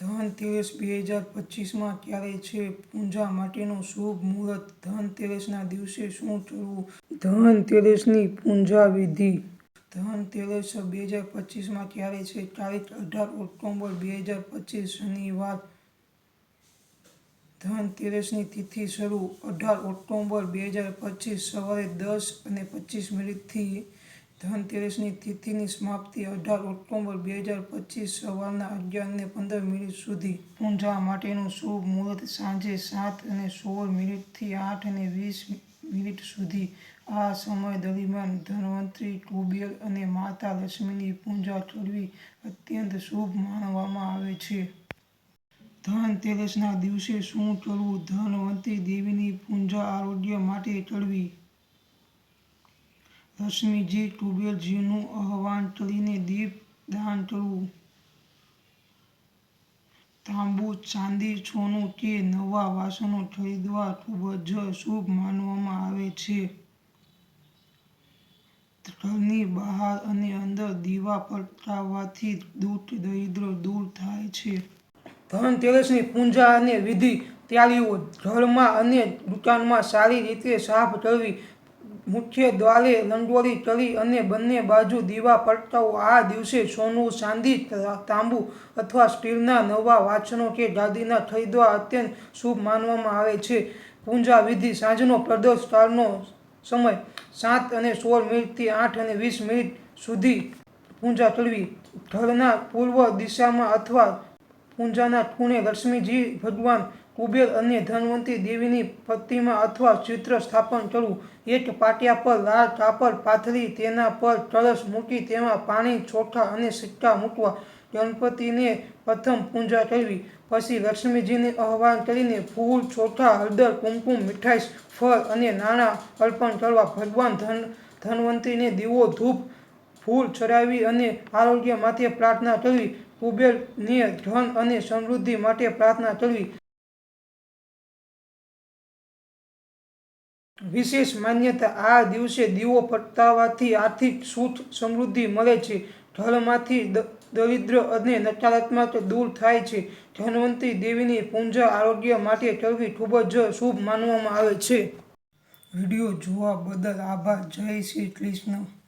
ધનતેરસ બે હજાર પચીસમાં ક્યારે છે? પૂજા માટેનું શુભ મુહૂર્ત. ધનતેરસના દિવસે શું કરવું ધનતેરસની પૂજા વિધિ. ધનતેરસ બે હજાર પચીસમાં ક્યારે છે? તારીખ અઢાર ઓક્ટોબર બે હજાર પચીસ શનિવાર. ધનતેરસની તિથિ શરૂ અઢાર ઓક્ટોબર બે હજાર પચીસ સવારે દસ અને પચીસ મિનિટથી ધનતેરસની તિથિની સમાપ્તિ અઢાર ઓક્ટોબર બે હજાર પચીસ સવારના અગિયાર ને પંદર મિનિટ સુધી. પૂજા માટેનું શુભ મુહૂર્ત સાંજે સાત અને સોળ મિનિટથી આઠ અને વીસ મિનિટ સુધી. આ સમય દરમિયાન ધન્વંતરી, કુબેર અને માતા લક્ષ્મીની પૂજા કરવી અત્યંત શુભ માનવામાં આવે છે. ધનતેરસના દિવસે શું કરવું? ધનવંતરી દેવીની પૂજા આરોગ્ય માટે કરવી. લક્ષ્મીજી કુબેરજીનું આહવાન કરીને દીપ દાન કરવું. તાંબુ, ચાંદી, સોનું કે નવા વાસણો ખરીદવા ખૂબ જ શુભ માનવામાં આવે છે. ઘરની બહાર અને અંદર દીવા પ્રગટાવવાથી દુઃખ દરિદ્ર દૂર થાય છે. ધનતેરસની પૂજા અને વિધિ તૈયારીઓ ઘરમાં અને દુકાનમાં સારી રીતે સાફ કરવી મુખ્ય દ્વારે રંગોળી કરી અને બંને બાજુ દીવા પ્રગટાવો આ દિવસે સોનું, ચાંદી તાંબુ અથવા સ્ટીલના નવા વાસણો કે ગાદીના ખરીદવા અત્યંત શુભ માનવામાં આવે છે. પૂજા વિધિ સાંજનો પ્રદોષ કાળનો સમય સાત અને સોળ મિનિટથી આઠ અને વીસ મિનિટ સુધી પૂજા કરવી ઘરના પૂર્વ દિશામાં અથવા પૂજાના ખૂણે લક્ષ્મીજી ભગવાન કુબેર અને ધનવંતી દેવીની પ્રતિમા અથવા ચિત્ર સ્થાપન કરવું. એક પાટિયા પર લાલ કાપડ પાથરી, તેના પર કળશ મૂકી, તેમાં પાણી ચોખા અને સિક્કા મૂકવા. ગણપતિને પ્રથમ પૂજા કરવી. પછી લક્ષ્મીજીને આહ્વાન કરીને ફૂલ ચોખા હળદર, કુમકુમ, મીઠાઈ, ફળ અને નાણાં અર્પણ કરવા ભગવાન ધન ધનવંતીને દીવો, ધૂપ, ફૂલ ચડાવી અને આરોગ્ય માટે પ્રાર્થના કરવી. કુબેરને ધન અને સમૃદ્ધિ માટે પ્રાર્થના કરવી. વિશેષ માન્યતા આ દિવસે દીવો પ્રગટાવવાથી આર્થિક સુખ સમૃદ્ધિ મળે છે. ઘરમાંથી દરિદ્ર અને નકારાત્મક દૂર થાય છે. ધન્વંતરી દેવીની પૂજા આરોગ્ય માટે કરવી ખૂબ જ શુભ માનવામાં આવે છે. વીડિયો જોવા બદલ આભાર. જય શ્રી કૃષ્ણ.